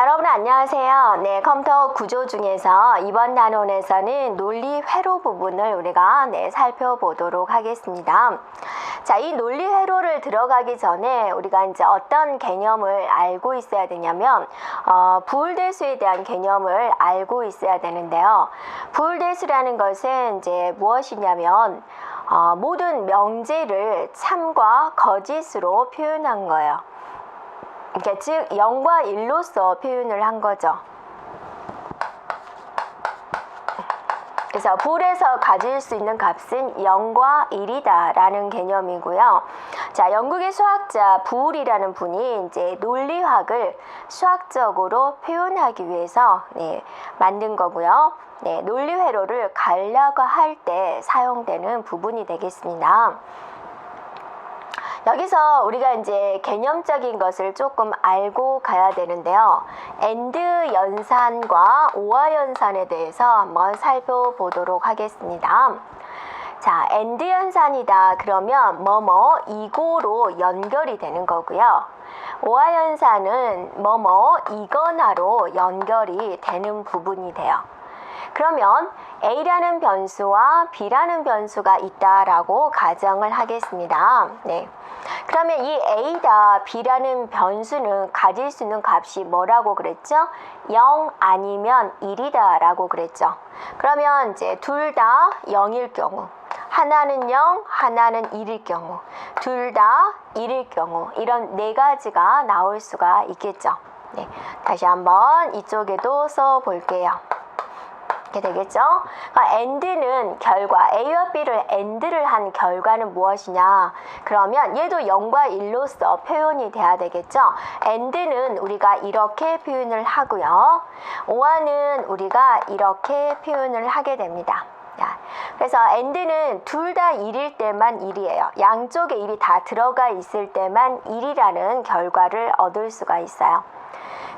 여러분 안녕하세요. 네, 컴퓨터 구조 중에서 이번 단원에서는 논리 회로 부분을 우리가 네, 살펴보도록 하겠습니다. 자, 이 논리 회로를 들어가기 전에 우리가 이제 어떤 개념을 알고 있어야 되냐면 어, 부울대수에 대한 개념을 알고 있어야 되는데요. 부울대수라는 것은 이제 무엇이냐면 어, 모든 명제를 참과 거짓으로 표현한 거예요. 그러니까 즉 0과 1로서 표현을 한 거죠. 그래서 불에서 가질 수 있는 값은 0과 1이다 라는 개념이고요. 자, 영국의 수학자 부울이라는 분이 이제 논리학을 수학적으로 표현하기 위해서 네, 만든 거고요. 네, 논리 회로를 간략화할 때 사용되는 부분이 되겠습니다. 여기서 우리가 이제 개념적인 것을 조금 알고 가야 되는데요. 엔드 연산과 오화 연산에 대해서 한번 살펴보도록 하겠습니다. 자, 엔드 연산이다 그러면 뭐뭐 이고로 연결이 되는 거고요. 오화 연산은 뭐뭐 이거나로 연결이 되는 부분이 돼요. 그러면 A라는 변수와 B라는 변수가 있다라고 가정을 하겠습니다. 네. 그러면 이 A다 B라는 변수는 가질 수 있는 값이 뭐라고 그랬죠? 0 아니면 1이다 라고 그랬죠. 그러면 이제 둘 다 0일 경우 하나는 0, 하나는 1일 경우 둘 다 1일 경우 이런 네 가지가 나올 수가 있겠죠. 네. 다시 한번 이쪽에도 써 볼게요. 이렇게 되겠죠? 그러니까 AND는 결과 A와 B를 AND를 한 결과는 무엇이냐? 그러면 얘도 0과 1로서 표현이 돼야 되겠죠? AND는 우리가 이렇게 표현을 하고요. OR는 우리가 이렇게 표현을 하게 됩니다. 자, 그래서 AND는 둘 다 1일 때만 1이에요. 양쪽에 1이 다 들어가 있을 때만 1이라는 결과를 얻을 수가 있어요.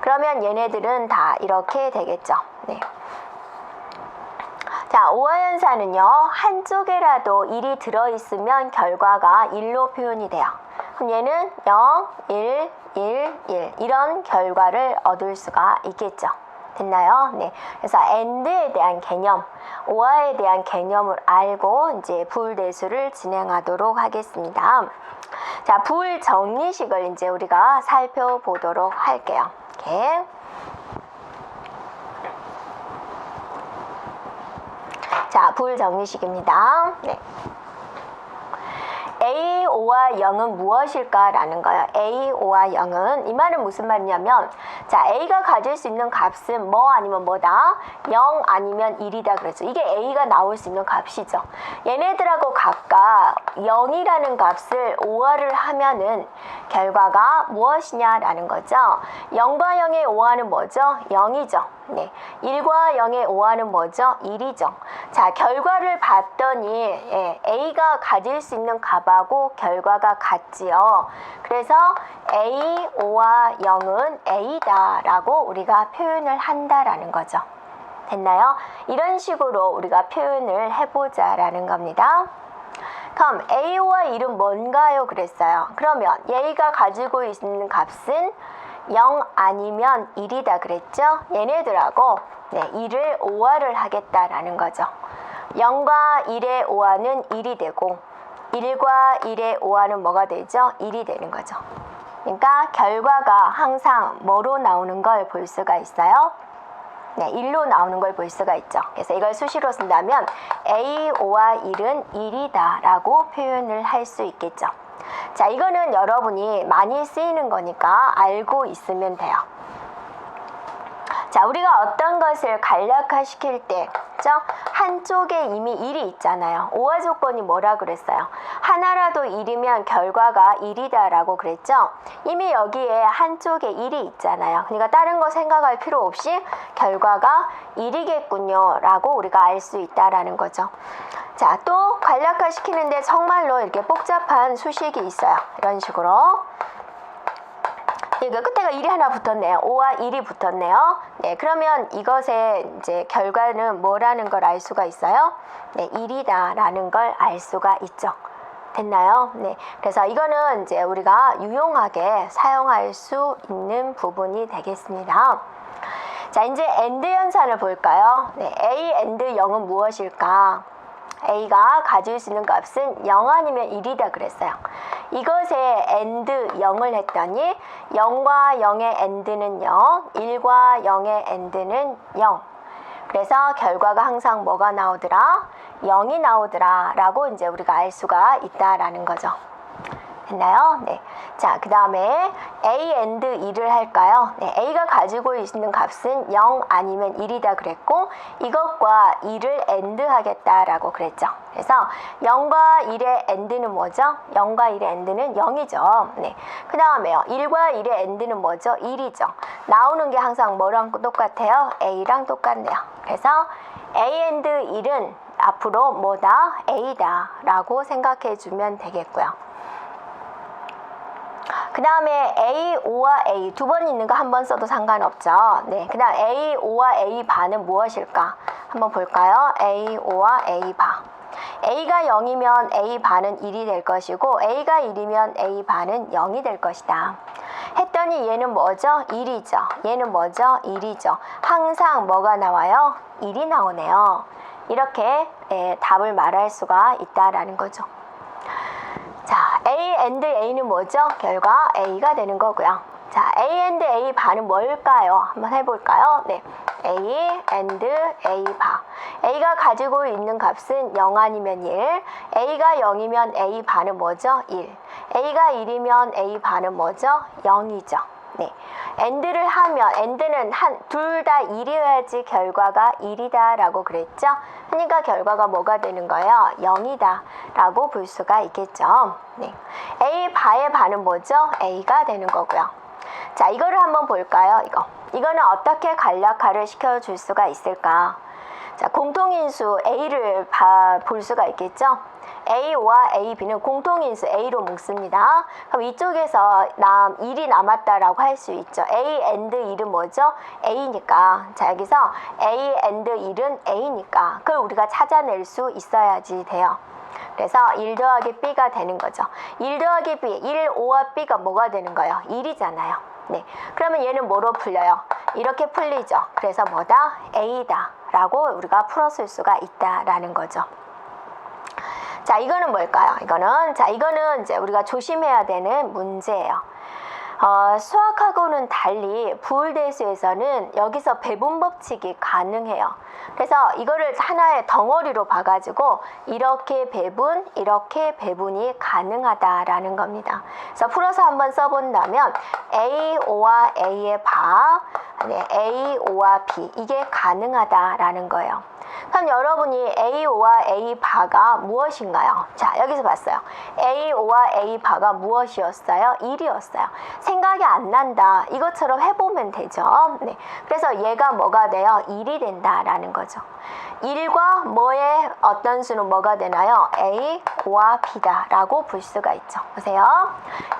그러면 얘네들은 다 이렇게 되겠죠. 네. 자, 오화연산은요, 한쪽에라도 1이 들어있으면 결과가 1로 표현이 돼요. 그럼 얘는 0, 1, 1, 1 이런 결과를 얻을 수가 있겠죠. 됐나요? 네. 그래서 AND에 대한 개념, 오화에 대한 개념을 알고 이제 불대수를 진행하도록 하겠습니다. 자, 불 정리식을 이제 우리가 살펴보도록 할게요. 이렇게. 자, 불 정리식입니다. 네. A, O와 0은 무엇일까라는 거예요. A, O와 0은 이 말은 무슨 말이냐면 자 A가 가질 수 있는 값은 뭐 아니면 뭐다? 0 아니면 1이다 그랬죠. 이게 A가 나올 수 있는 값이죠. 얘네들하고 각각 0이라는 값을 오화를 하면은 결과가 무엇이냐라는 거죠. 0과 0의 오화는 뭐죠? 0이죠. 네. 1과 0의 오화는 뭐죠? 1이죠. 자, 결과를 봤더니 예, A가 가질 수 있는 값하고 결과가 같지요. 그래서 A, O와 0은 A다 라고 우리가 표현을 한다라는 거죠. 됐나요? 이런 식으로 우리가 표현을 해보자라는 겁니다. 그럼 A와 1은 뭔가요? 그랬어요. 그러면 얘가 가지고 있는 값은 0 아니면 1이다 그랬죠? 얘네들하고 네, 1을 오화를 하겠다라는 거죠. 0과 1의 오화는 1이 되고 1과 1의 오화는 뭐가 되죠? 1이 되는 거죠. 그러니까 결과가 항상 뭐로 나오는 걸 볼 수가 있어요? 네, 1로 나오는 걸 볼 수가 있죠. 그래서 이걸 수시로 쓴다면 A, O와 1은 1이다 라고 표현을 할 수 있겠죠. 자, 이거는 여러분이 많이 쓰이는 거니까 알고 있으면 돼요. 자, 우리가 어떤 것을 간략화 시킬 때, 그죠? 한쪽에 이미 1이 있잖아요. 오화 조건이 뭐라 그랬어요? 하나라도 1이면 결과가 1이다라고 그랬죠? 이미 여기에 한쪽에 1이 있잖아요. 그러니까 다른 거 생각할 필요 없이 결과가 1이겠군요. 라고 우리가 알 수 있다라는 거죠. 자, 또 간략화 시키는데 정말로 이렇게 복잡한 수식이 있어요. 이런 식으로. 이거 끝에가 1이 하나 붙었네요. 5와 1이 붙었네요. 네, 그러면 이것의 이제 결과는 뭐라는 걸 알 수가 있어요? 네, 1이다라는 걸 알 수가 있죠. 됐나요? 네. 그래서 이거는 이제 우리가 유용하게 사용할 수 있는 부분이 되겠습니다. 자, 이제 and 연산을 볼까요? 네, a and 0은 무엇일까? A가 가질 수 있는 값은 0 아니면 1이다 그랬어요. 이것에 and 0을 했더니 0과 0의 and는 0, 1과 0의 and는 0. 그래서 결과가 항상 뭐가 나오더라? 0이 나오더라 라고 이제 우리가 알 수가 있다라는 거죠. 됐나요? 네. 자, 그 다음에 a and 2를 할까요? 네, a가 가지고 있는 값은 0 아니면 1이다 그랬고 이것과 2를 and 하겠다라고 그랬죠. 그래서 0과 1의 and는 뭐죠? 0과 1의 and는 0이죠. 네. 그 다음에요. 1과 1의 and는 뭐죠? 1이죠. 나오는 게 항상 뭐랑 똑같아요? a랑 똑같네요. 그래서 a and 1은 앞으로 뭐다? a다 라고 생각해 주면 되겠고요. 그 다음에 A, O와 A 두 번 있는 거 한 번 써도 상관없죠. 네, 그 다음 A, O와 A 반은 무엇일까? 한번 볼까요? A, O와 A 바. A가 0이면 A 반은 1이 될 것이고 A가 1이면 A 반은 0이 될 것이다. 했더니 얘는 뭐죠? 1이죠. 얘는 뭐죠? 1이죠. 항상 뭐가 나와요? 1이 나오네요. 이렇게 예, 답을 말할 수가 있다라는 거죠. 자, A and A는 뭐죠? 결과 A가 되는 거고요. 자, A and A 반은 뭘까요? 한번 해볼까요? 네, A and A 바. A가 가지고 있는 값은 0 아니면 1. A가 0이면 A 반은 뭐죠? 1. A가 1이면 A 반은 뭐죠? 0이죠. 네. and를 하면 and는 한 둘 다 1이어야지 결과가 1이다라고 그랬죠. 그러니까 결과가 뭐가 되는 거예요? 0이다라고 볼 수가 있겠죠. 네. a 바의 반은 뭐죠? a가 되는 거고요. 자, 이거를 한번 볼까요? 이거. 이거는 어떻게 간략화를 시켜 줄 수가 있을까? 자, 공통인수 a를 봐, 볼 수가 있겠죠? A와 AB,는 공통인수 A로 묶습니다. 그럼 이쪽에서 남 1이 남았다라고 할 수 있죠. A and 1은 뭐죠? A니까. 자, 여기서 A and 1은 A니까. 그걸 우리가 찾아낼 수 있어야지 돼요. 그래서 1 더하기 B가 되는 거죠. 1 더하기 B, 1, 5와 B가 뭐가 되는 거예요? 1이잖아요. 네. 그러면 얘는 뭐로 풀려요? 이렇게 풀리죠. 그래서 뭐다? A다. 라고 우리가 풀었을 수가 있다라는 거죠. 자, 이거는 뭘까요? 이거는, 자, 이거는 이제 우리가 조심해야 되는 문제예요. 어, 수학하고는 달리 부울대수에서는 여기서 배분 법칙이 가능해요. 그래서 이거를 하나의 덩어리로 봐가지고 이렇게 배분, 이렇게 배분이 가능하다라는 겁니다. 그래서 풀어서 한번 써본다면 A, O와 A의 바, 네, A, O와 B 이게 가능하다라는 거예요. 그럼 여러분이 A5와 A 바가 무엇인가요? 자, 여기서 봤어요. A5와 A 바가 무엇이었어요? 1이었어요. 생각이 안 난다. 이것처럼 해보면 되죠. 네. 그래서 얘가 뭐가 돼요? 1이 된다라는 거죠. 1과 뭐의 어떤 수는 뭐가 되나요? A, 5와 B다라고 볼 수가 있죠. 보세요.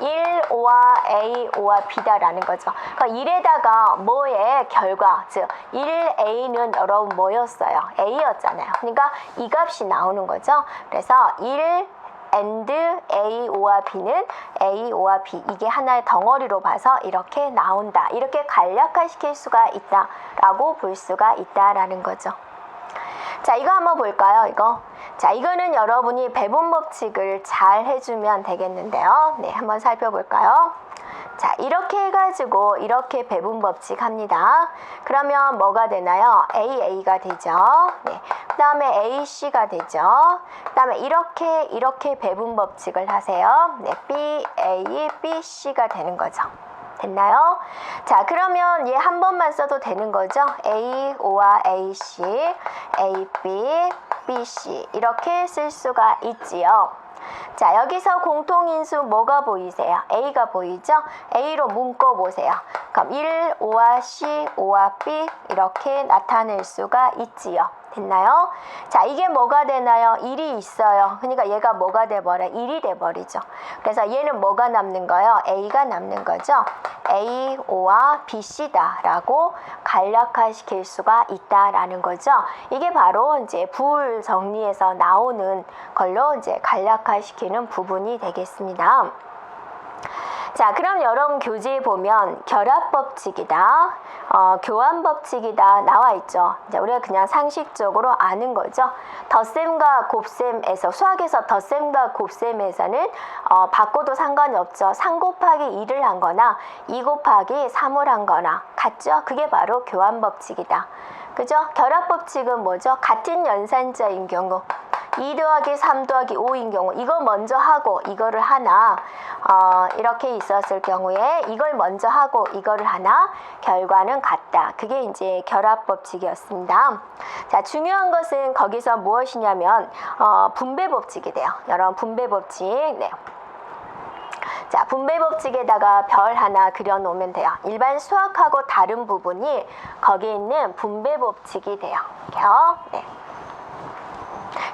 1, 5와 A, 5와 B다라는 거죠. 그러니까 1에다가 뭐의 결과, 즉 1A는 여러분 뭐였어요? A였잖아요. 그러니까 이 값이 나오는 거죠. 그래서 1 and A, O와 B는 A, O와 B 이게 하나의 덩어리로 봐서 이렇게 나온다. 이렇게 간략화시킬 수가 있다라고 볼 수가 있다라는 거죠. 자, 이거 한번 볼까요? 이거. 자, 이거는 여러분이 배분 법칙을 잘 해주면 되겠는데요. 네, 한번 살펴볼까요? 자, 이렇게 해가지고 이렇게 배분 법칙 합니다. 그러면 뭐가 되나요? AA가 되죠. 네. 그 다음에 AC가 되죠. 그 다음에 이렇게, 이렇게 배분 법칙을 하세요. 네, BA, BC가 되는 거죠. 됐나요? 자, 그러면 얘 한 번만 써도 되는 거죠? A, O와 AC, AB, BC 이렇게 쓸 수가 있지요. 자, 여기서 공통인수 뭐가 보이세요? A가 보이죠? A로 묶어 보세요. 그럼 1, 5와 C, 5와 B 이렇게 나타낼 수가 있지요. 됐나요? 자, 이게 뭐가 되나요? 1이 있어요. 그러니까 얘가 뭐가 돼버려? 1이 돼버리죠. 그래서 얘는 뭐가 남는 거예요? A가 남는 거죠. A, O와 B, C다라고 간략화시킬 수가 있다라는 거죠. 이게 바로 이제 부울 정리에서 나오는 걸로 이제 간략화시키는 부분이 되겠습니다. 자, 그럼 여러분 교재에 보면 결합법칙이다, 어, 교환법칙이다 나와 있죠. 이제 우리가 그냥 상식적으로 아는 거죠. 덧셈과 곱셈에서 수학에서 덧셈과 곱셈에서는 어, 바꿔도 상관이 없죠. 3 곱하기 2를 한 거나 2 곱하기 3을 한 거나 같죠. 그게 바로 교환법칙이다. 그죠? 결합법칙은 뭐죠? 같은 연산자인 경우 2 더하기 3 더하기 5인 경우 이거 먼저 하고 이거를 하나 어, 이렇게 있었을 경우에 이걸 먼저 하고 이거를 하나 결과는 같다. 그게 이제 결합 법칙이었습니다. 자 중요한 것은 거기서 무엇이냐면 어, 분배 법칙이 돼요. 여러분 분배 법칙 네. 자, 분배 법칙에다가 별 하나 그려 놓으면 돼요. 일반 수학하고 다른 부분이 거기에 있는 분배 법칙이 돼요. 이렇게요. 네.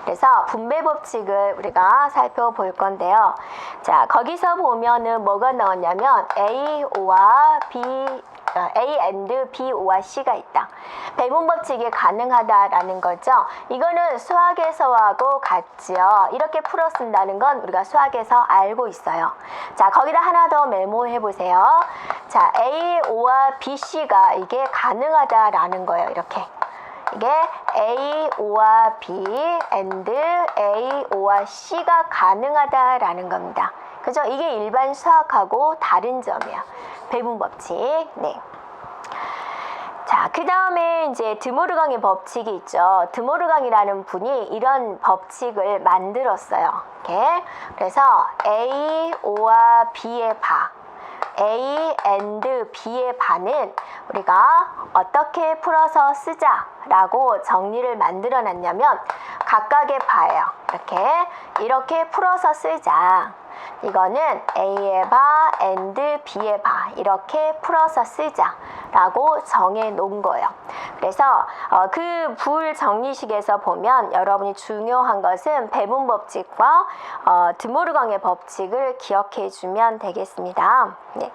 그래서 분배 법칙을 우리가 살펴볼 건데요. 자, 거기서 보면은 뭐가 나왔냐면 A, O와 B, 어, A and B, O와 C가 있다. 배분 법칙이 가능하다라는 거죠. 이거는 수학에서하고 같지요. 이렇게 풀어 쓴다는 건 우리가 수학에서 알고 있어요. 자, 거기다 하나 더 메모해 보세요. 자, A, O와 B, C가 이게 가능하다라는 거예요. 이렇게. 이게 A, O와 B and A, O와 C가 가능하다라는 겁니다. 그죠? 이게 일반 수학하고 다른 점이에요. 배분 법칙. 네. 자, 그 다음에 이제 드모르강의 법칙이 있죠. 드모르강이라는 분이 이런 법칙을 만들었어요. 이렇게. 그래서 A, O와 B의 바. A and B의 반은 우리가 어떻게 풀어서 쓰자라고 정리를 만들어 놨냐면 각각의 바예요. 이렇게 이렇게 풀어서 쓰자. 이거는 A의 바 and B의 바 이렇게 풀어서 쓰자라고 정해 놓은 거예요. 그래서 어, 그 불 정리식에서 보면 여러분이 중요한 것은 배분 법칙과 어, 드모르강의 법칙을 기억해 주면 되겠습니다. 네.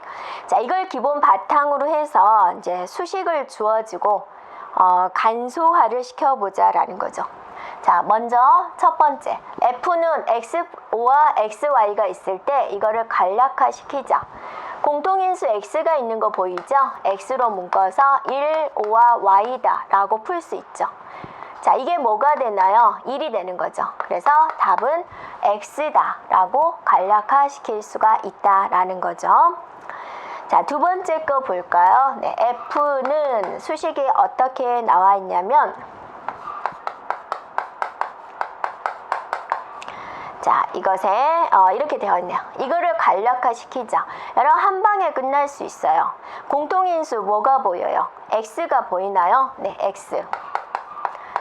자, 이걸 기본 바탕으로 해서 이제 수식을 주어지고 어, 간소화를 시켜보자라는 거죠. 자, 먼저 첫 번째 F는 X5와 XY가 있을 때 이거를 간략화 시키자. 공통인수 X가 있는 거 보이죠? X로 묶어서 1, 5와 Y다 라고 풀 수 있죠. 자, 이게 뭐가 되나요? 1이 되는 거죠. 그래서 답은 X다 라고 간략화 시킬 수가 있다 라는 거죠. 자, 두 번째 거 볼까요? 네, F는 수식이 어떻게 나와 있냐면 자, 이것에 어, 이렇게 되어 있네요. 이거를 간략화 시키자. 여러분 한 방에 끝날 수 있어요. 공통인수 뭐가 보여요? x가 보이나요? 네, x.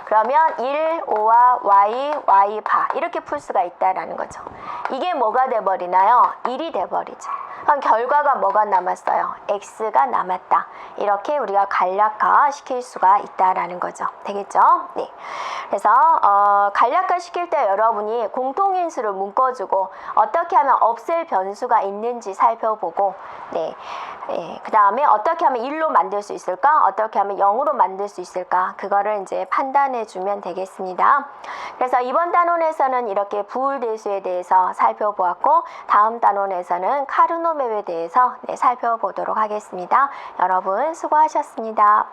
그러면 1, 5와 y, y 바 이렇게 풀 수가 있다라는 거죠. 이게 뭐가 돼버리나요? 1이 돼버리죠. 그럼 결과가 뭐가 남았어요? x가 남았다. 이렇게 우리가 간략화 시킬 수가 있다라는 거죠. 되겠죠? 네. 그래서 어, 간략화 시킬 때 여러분이 공통인수를 묶어주고 어떻게 하면 없앨 변수가 있는지 살펴보고 네. 네. 그 다음에 어떻게 하면 1로 만들 수 있을까? 어떻게 하면 0으로 만들 수 있을까? 그거를 이제 판단해 주면 되겠습니다. 그래서 이번 단원에서는 이렇게 부울대수에 대해서 살펴보았고 다음 단원에서는 카르노 맵에 대해서 네, 살펴보도록 하겠습니다. 여러분 수고하셨습니다.